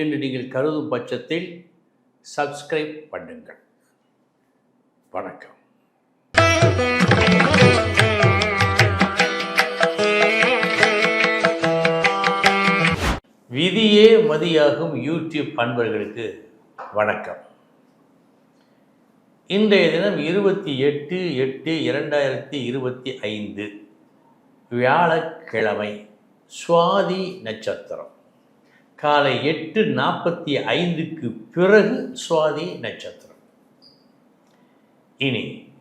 என்று நீங்கள் கருதும் பட்சத்தில் சப்ஸ்கிரைப் பண்ணுங்கள். வணக்கம். விதியே மதியாகும் யூடியூப் அன்பர்களுக்கு வணக்கம். இன்றைய தினம் இருபத்தி எட்டு எட்டு இரண்டாயிரத்தி இருபத்தி ஐந்து வியாழக்கிழமை சுவாதி நட்சத்திரம். காலை எட்டு நாற்பத்தி ஐந்துக்கு பிறகு சுவாதி நட்சத்திரம். இனி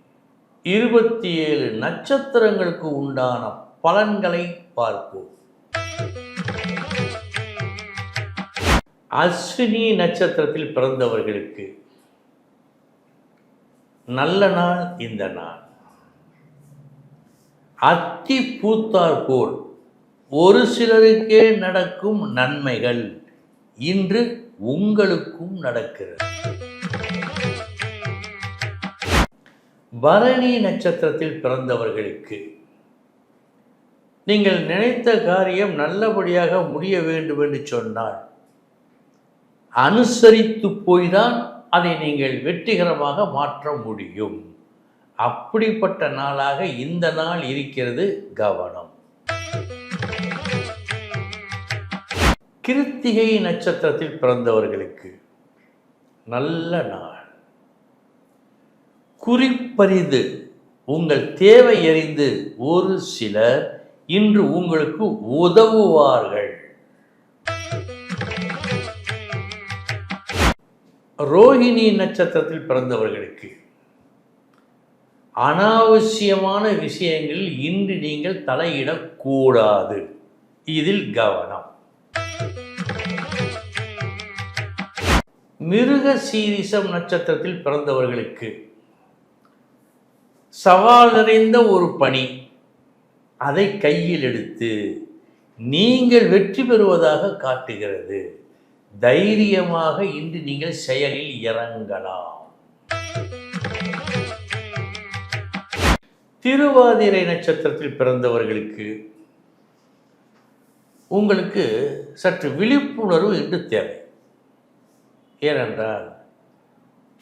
இருபத்தி ஏழு நட்சத்திரங்களுக்கு உண்டான பலன்களை பார்ப்போம். அஸ்வினி நட்சத்திரத்தில் பிறந்தவர்களுக்கு நல்ல நாள் இந்த நாள். அத்தி பூத்தார் போல் ஒரு சிலருக்கே நடக்கும் நன்மைகள். இன்று உங்களுக்கும் நடக்கிறது. பரணி நட்சத்திரத்தில் பிறந்தவர்களுக்கு நீங்கள் நினைத்த காரியம் நல்லபடியாக முடிய வேண்டும் என்று சொன்னால் அனுசரித்து போய்தான் அதை நீங்கள் வெற்றிகரமாக மாற்ற முடியும். அப்படிப்பட்ட நாளாக இந்த நாள் இருக்கிறது கவனம். கிருத்திகை நட்சத்திரத்தில் பிறந்தவர்களுக்கு நல்ல நாள். குறிப்பறிந்து உங்கள் தேவை எறிந்து ஒரு சிலர் இன்று உங்களுக்கு உதவுவார்கள். ரோஹிணி நட்சத்திரத்தில் பிறந்தவர்களுக்கு அனாவசியமான விஷயங்களில் இன்று நீங்கள் தலையிடக்கூடாது. இதில் கவனம். மிருக சீரிசம் நட்சத்திரத்தில் பிறந்தவர்களுக்கு சவால் நிறைந்த ஒரு பணி. அதை கையில் எடுத்து நீங்கள் வெற்றி பெறுவதாக காட்டுகிறது. தைரியமாக இன்று நீங்கள் செயலில் இறங்கலாம். திருவாதிரை நட்சத்திரத்தில் பிறந்தவர்களுக்கு உங்களுக்கு சற்று விழிப்புணர்வு இன்று தேவை. ஏனென்றால்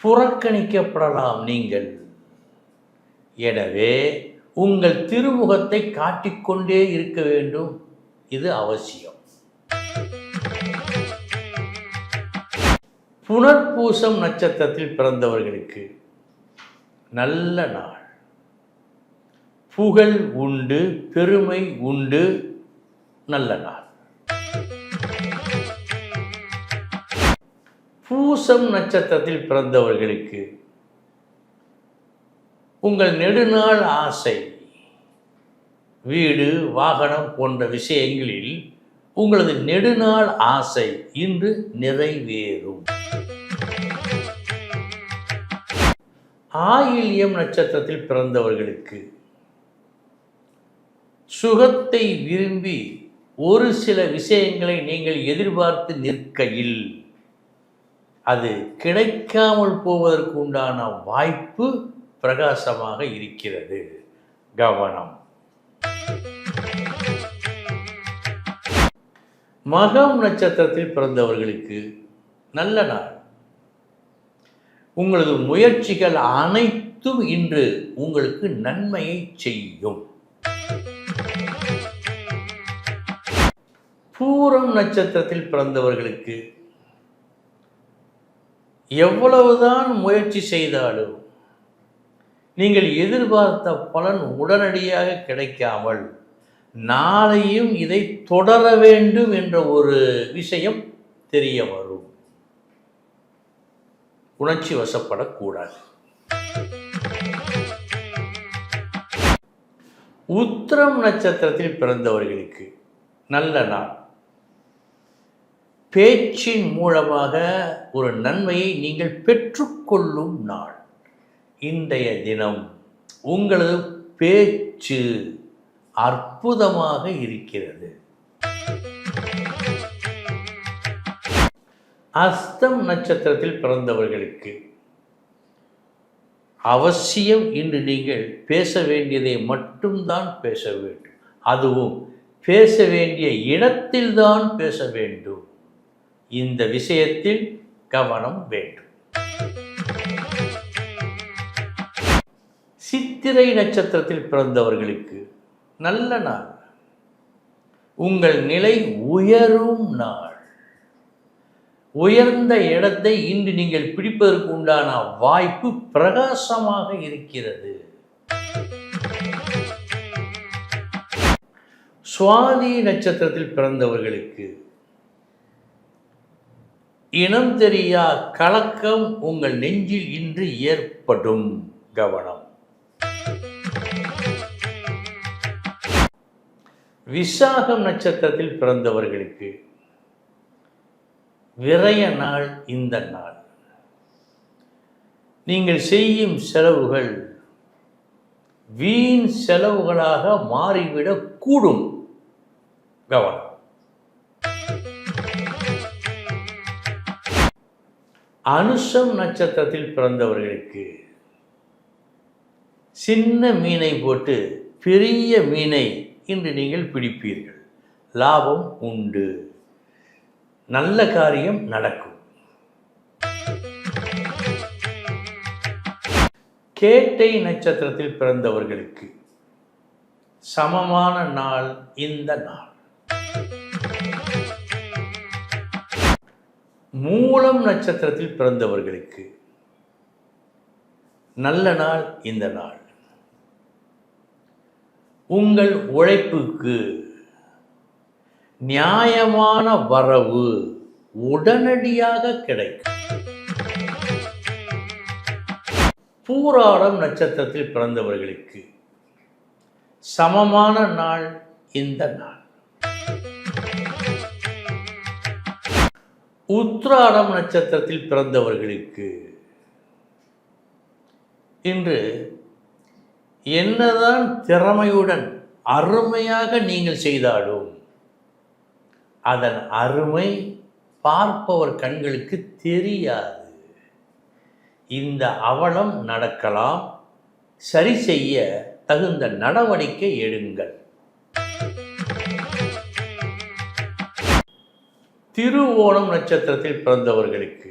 புறக்கணிக்கப்படலாம் நீங்கள். எனவே உங்கள் திருமுகத்தை காட்டிக்கொண்டே இருக்க வேண்டும். இது அவசியம். புனர்பூசம் நட்சத்திரத்தில் பிறந்தவர்களுக்கு நல்ல நாள். புகழ் உண்டு பெருமை உண்டு நல்ல நாள். பூசம் நட்சத்திரத்தில் பிறந்தவர்களுக்கு உங்கள் நெடுநாள் ஆசை வீடு வாகனம் போன்ற விஷயங்களில் உங்களது நெடுநாள் ஆசை இன்று நிறைவேறும். ஆயில்யம் நட்சத்திரத்தில் பிறந்தவர்களுக்கு சுகத்தை விரும்பி ஒரு சில விஷயங்களை நீங்கள் எதிர்பார்த்து நிற்கையில். அது கிடைக்காமல் போவதற்கு உண்டான வாய்ப்பு பிரகாசமாக இருக்கிறது. கவனம். மகம் நட்சத்திரத்தில் பிறந்தவர்களுக்கு நல்ல நாள். உங்களது முயற்சிகள் அனைத்தும் இன்று உங்களுக்கு நன்மையை செய்யும். பூரம் நட்சத்திரத்தில் பிறந்தவர்களுக்கு எவ்வளவுதான் முயற்சி செய்தாலும் நீங்கள் எதிர்பார்த்த பலன் உடனடியாக கிடைக்காமல் நாளையும் இதை தொடர வேண்டும் என்ற ஒரு விஷயம் தெரிய வரும். உணர்ச்சி வசப்படக்கூடாது. உத்திரம் நட்சத்திரத்தில் பிறந்தவர்களுக்கு நல்ல நாள். பேச்சின் மூலமாக ஒரு நன்மையை நீங்கள் பெற்றுக்கொள்ளும் நாள். இன்றைய தினம் உங்களது பேச்சு அற்புதமாக இருக்கிறது. அஸ்தம் நட்சத்திரத்தில் பிறந்தவர்களுக்கு அவசியம் இன்று நீங்கள் பேச வேண்டியதை மட்டும்தான் பேச வேண்டும். அதுவும் பேச வேண்டிய இடத்தில்தான் பேச வேண்டும். இந்த விஷயத்தில் கவனம் வேண்டும். சித்திரை நட்சத்திரத்தில் பிறந்தவர்களுக்கு நல்ல நாள். உங்கள் நிலை உயரும் நாள். உயர்ந்த இடத்தை இன்று நீங்கள் பிடிப்பதற்கு உண்டான வாய்ப்பு பிரகாசமாக இருக்கிறது. சுவாதி நட்சத்திரத்தில் பிறந்தவர்களுக்கு இனம் தெரியா கலக்கம் உங்கள் நெஞ்சில் இன்று ஏற்படும் கவனம். விசாகம் நட்சத்திரத்தில் பிறந்தவர்களுக்கு விரய நாள் இந்த நாள். நீங்கள் செய்யும் செலவுகள் வீண் செலவுகளாக மாறிவிடக் கூடும் கவனம். அனுஷம் நட்சத்திரத்தில் பிறந்தவர்களுக்கு சின்ன மீனை போட்டு பெரிய மீனை இன்று நீங்கள் பிடிப்பீர்கள். லாபம் உண்டு. நல்ல காரியம் நடக்கும். கேட்டை நட்சத்திரத்தில் பிறந்தவர்களுக்கு சமமான நாள் இந்த நாள். மூலம் நட்சத்திரத்தில் பிறந்தவர்களுக்கு நல்ல நாள் இந்த நாள். உங்கள் உழைப்புக்கு நியாயமான வரவு உடனடியாக கிடைக்கும். பூராடம் நட்சத்திரத்தில் பிறந்தவர்களுக்கு சமமான நாள் இந்த நாள். உத்ராடம் நட்சத்திரத்தில் பிறந்தவர்களுக்கு இன்று என்னதான் திறமையுடன் அருமையாக நீங்கள் செய்தாலும் அதன் அருமை பார்ப்பவர் கண்களுக்கு தெரியாது. இந்த அவலம் நடக்கலாம். சரி செய்ய தகுந்த நடவடிக்கை எடுங்கள். திருவோணம் நட்சத்திரத்தில் பிறந்தவர்களுக்கு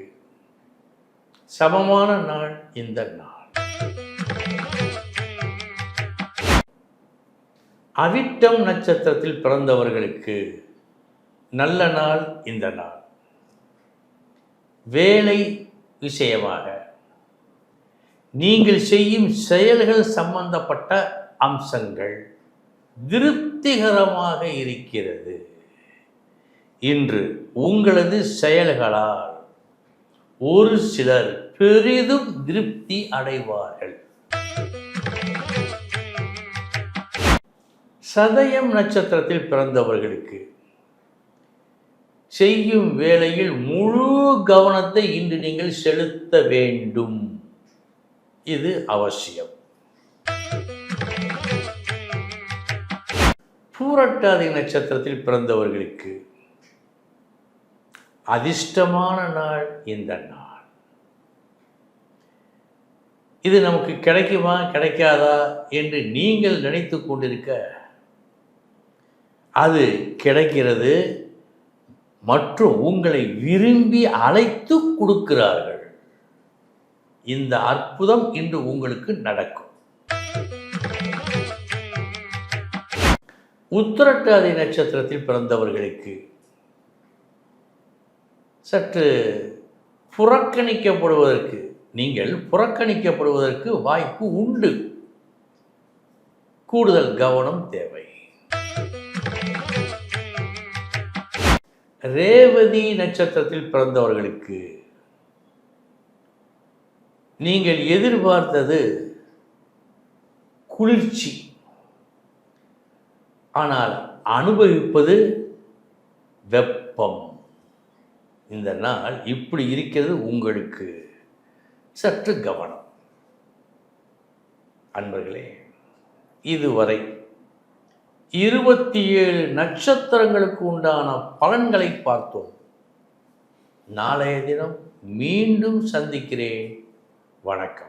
சமமான நாள் இந்த நாள். அவிட்டம் நட்சத்திரத்தில் பிறந்தவர்களுக்கு நல்ல நாள் இந்த நாள். வேலை விஷயமாக நீங்கள் செய்யும் செயல்கள் சம்பந்தப்பட்ட அம்சங்கள் திருப்திகரமாக இருக்கிறது. இன்று உங்களது செயல்களால் ஒரு சிலர் பெரிதும் திருப்தி அடைவார்கள். சதயம் நட்சத்திரத்தில் பிறந்தவர்களுக்கு செய்யும் வேளையில் முழு கவனத்தை இன்று நீங்கள் செலுத்த வேண்டும். இது அவசியம். பூரட்டாதி நட்சத்திரத்தில் பிறந்தவர்களுக்கு அதிர்ஷ்டமான நாள் இந்த நாள். இது நமக்கு கிடைக்குமா கிடைக்காதா என்று நீங்கள் நினைத்து கொண்டிருக்க அது கிடைக்கிறது மற்றும் உங்களை விரும்பி அழைத்து கொடுக்கிறார்கள். இந்த அற்புதம் இன்று உங்களுக்கு நடக்கும். உத்தரட்டாதி நட்சத்திரத்தில் பிறந்தவர்களுக்கு சற்று புறக்கணிக்கப்படுவதற்கு நீங்கள் புறக்கணிக்கப்படுவதற்கு வாய்ப்பு உண்டு. கூடுதல் கவனம் தேவை. ரேவதி நட்சத்திரத்தில் பிறந்தவர்களுக்கு நீங்கள் எதிர்பார்த்தது குளிர்ச்சி. ஆனால் அனுபவிப்பது வெப்பம் இந்த நாள் இப்படி இருக்கிறது உங்களுக்கு. சற்று கவனம். அன்பர்களே இதுவரை இருபத்தி ஏழு நட்சத்திரங்களுக்கு உண்டான பலன்களை பார்த்தோம். நாளைய தினம் மீண்டும் சந்திக்கிறேன். வணக்கம்.